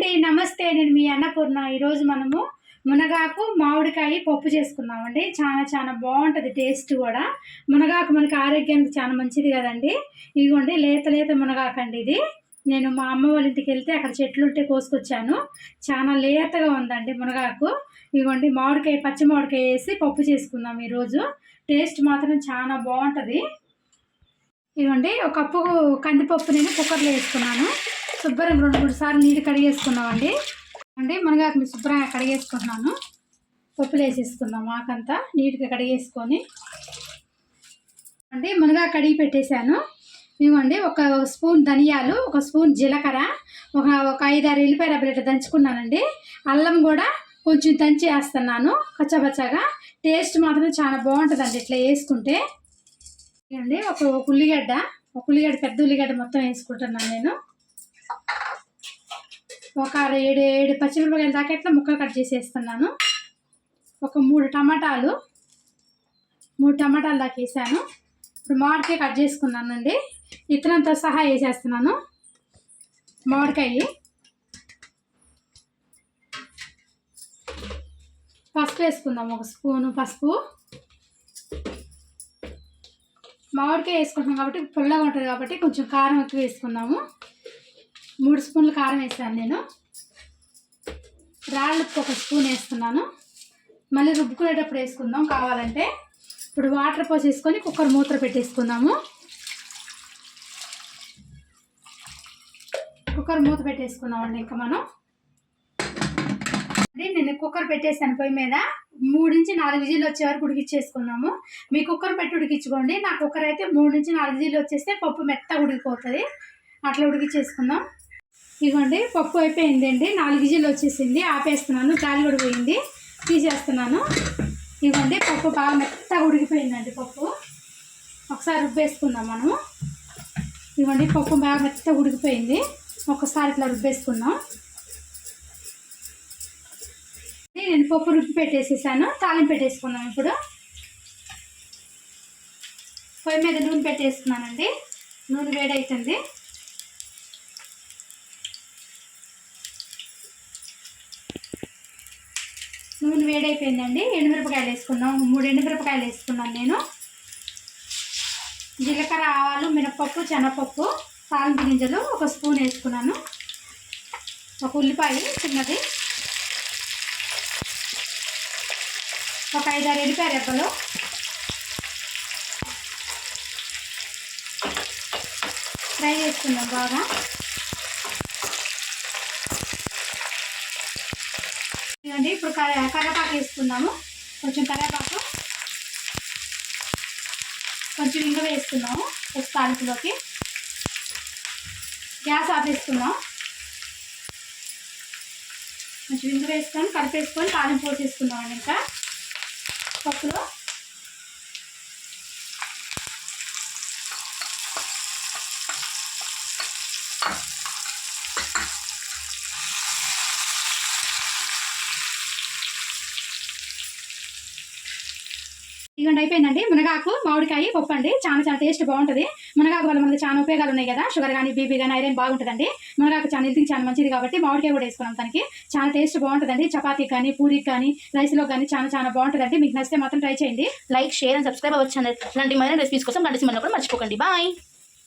అండి నమస్తే. నేను మీ అన్నపూర్ణ. ఈరోజు మనము మునగాకు మామిడికాయ పప్పు చేసుకున్నామండి. చాలా చాలా బాగుంటుంది టేస్ట్ కూడా. మునగాకు మనకి ఆరోగ్యానికి చాలా మంచిది కదండి. ఇదిగోండి లేత లేత మునగాకు అండి ఇది. నేను మా అమ్మ వాళ్ళ ఇంటికి వెళ్తే అక్కడ చెట్లు ఉంటే కోసుకొచ్చాను. చాలా లేతగా ఉందండి మునగాకు. ఇదిగోండి మామిడికాయ పచ్చి మామిడికాయ వేసి పప్పు చేసుకుందాం ఈరోజు. టేస్ట్ మాత్రం చాలా బాగుంటుంది. ఇదిగోండి ఒక కప్పు కందిపప్పు నేను కుక్కర్లో వేసుకున్నాను. శుభ్రంగా రెండు మూడు సార్లు నీళ్ళు కడిగేసుకున్నామండి. అండి మునగాకు శుభ్రంగా కడిగేసుకుంటున్నాను. పప్పులు వేసేసుకుందాం ఆకంతా నీట్గా కడిగేసుకొని. అంటే మునగా కడిగి పెట్టేశాను. ఇవ్వండి ఒక స్పూన్ ధనియాలు ఒక స్పూన్ జీలకర్ర ఒక ఒక ఐదారు ఎల్లిపాయ రబ్బలు దంచుకున్నానండి. అల్లం కూడా కొంచెం దంచి వేస్తున్నాను కచ్చబచ్చగా టేస్ట్ మాత్రం చాలా బాగుంటుందండి ఇట్లా వేసుకుంటే. అండి ఒక ఉల్లిగడ్డ ఒక ఉల్లిగడ్డ పెద్ద ఉల్లిగడ్డ మొత్తం వేసుకుంటున్నాను నేను. ఒక ఏడు ఏడు పచ్చిమిరపకాయల దాకా ఇట్లా ముక్కలు కట్ చేసేస్తున్నాను. ఒక మూడు టమాటాలు మూడు టమాటాలు దాకా వేసాను. ఇప్పుడు మామిడికాయ కట్ చేసుకున్నానండి. ఇత్తనంతో సహా వేసేస్తున్నాను. మామిడికాయ. పసుపు వేసుకుందాం ఒక స్పూను పసుపు. మామిడికాయ వేసుకుంటున్నాం కాబట్టి పుల్లగా ఉంటుంది కాబట్టి కొంచెం కారం ఎక్కువ వేసుకుందాము మూడు స్పూన్లు కారం వేసాను నేను. రాళ్ళు ఒక స్పూన్ వేస్తున్నాను. మళ్ళీ రుబ్బుకునేటప్పుడు వేసుకుందాం. కావాలంటే ఇప్పుడు వాటర్ పోసేసుకొని కుక్కర్ మూత్ర పెట్టేసుకుందాము. కుక్కర్ మూత పెట్టేసుకుందామండి ఇంకా మనం. నేను కుక్కర్ పెట్టేసాను పొయ్యి మీద. మూడు నుంచి నాలుగు విజిల్లు వచ్చే వరకు ఉడికిచ్చేసుకున్నాము. మీ కుక్కర్ పెట్టి ఉడికించుకోండి. నా కుక్కర్ అయితే మూడు నుంచి నాలుగు విజిల్లు వచ్చేస్తే పప్పు మెత్త ఉడికిపోతుంది. అట్లా ఉడికిచ్చేసుకుందాం. ఇవ్వండి పప్పు అయిపోయిందండి. నాలుగు విజిల్లు వచ్చేసింది. ఆపేస్తున్నాను. గాలి కూడా పోయింది. తీసేస్తున్నాను. ఇవ్వండి పప్పు బాగా మెత్తగా ఉడికిపోయిందండి పప్పు. ఒకసారి రుబ్బేసుకుందాం మనము. ఇవ్వండి పప్పు బాగా మెత్తగా ఉడికిపోయింది. ఒకసారి ఇట్లా రుబ్బేసుకుందాం. నేను పప్పు రుబ్బి పెట్టేసేసాను. తాలింపు పెట్టేసుకున్నాను ఇప్పుడు. పొయ్యి మీద నూనె పెట్టేసుకున్నానండి నూనె వేడవుతుంది నూనె వేడైపోయిందండి. ఎండుమిరపకాయలు వేసుకున్నాం. మూడు ఎండుమిరపకాయలు వేసుకున్నాను నేను. జీలకర్ర ఆవాలు మినపప్పు శనగపప్పు తాలింపు గింజలు ఒక స్పూన్ వేసుకున్నాను. ఒక ఉల్లిపాయ చిన్నది. ఒక ఐదారు ఎల్లిపాయ రెబ్బలు. ఫ్రై చేసుకుందాం బాగా. ఇప్పుడు కరేపాకు వేసుకుందాము. కొంచెం కరేపాకు. కొంచెం ఇంగ వేసుకున్నాము ఫస్ట్ తాలింపులోకి. గ్యాస్ ఆపేసుకున్నాం కొంచెం ఇంగ వేసుకొని కలిపేసుకొని తాలింపు పోసేసుకుందామండి ఇంకా. పప్పులో. ఇదిగోండి అయిపోయిందండి మునగాకు మామిడికాయ పప్పు అండి చాలా చాలా టేస్ట్ బాగుంటుంది. మునగాకు వల్ల మనకి చాలా ఉపయోగాలు ఉన్నాయి కదా. షుగర్ కానీ బీపీ కానీ ఐరన్ బాగుంటుందండి. మునగాకు చాలా హెల్త్కి చాలా మంచిది కాబట్టి మామిడికాయ కూడా వేసుకున్నాం దానికి చాలా టేస్ట్ బాగుంటుందండి. చపాతీ కానీ పూరికి కానీ రైస్లో కానీ చాలా చాలా బాగుంటుందండి. మీకు నచ్చితే మాత్రం ట్రై చేయండి. లైక్ షేర్ అండ్ సబ్స్క్రైబ్ అవ్వచ్చు ఇలాంటి మరిన్ని రెసిపీస్ కోసం కండిసి కూడా మర్చిపోకండి. బాయ్.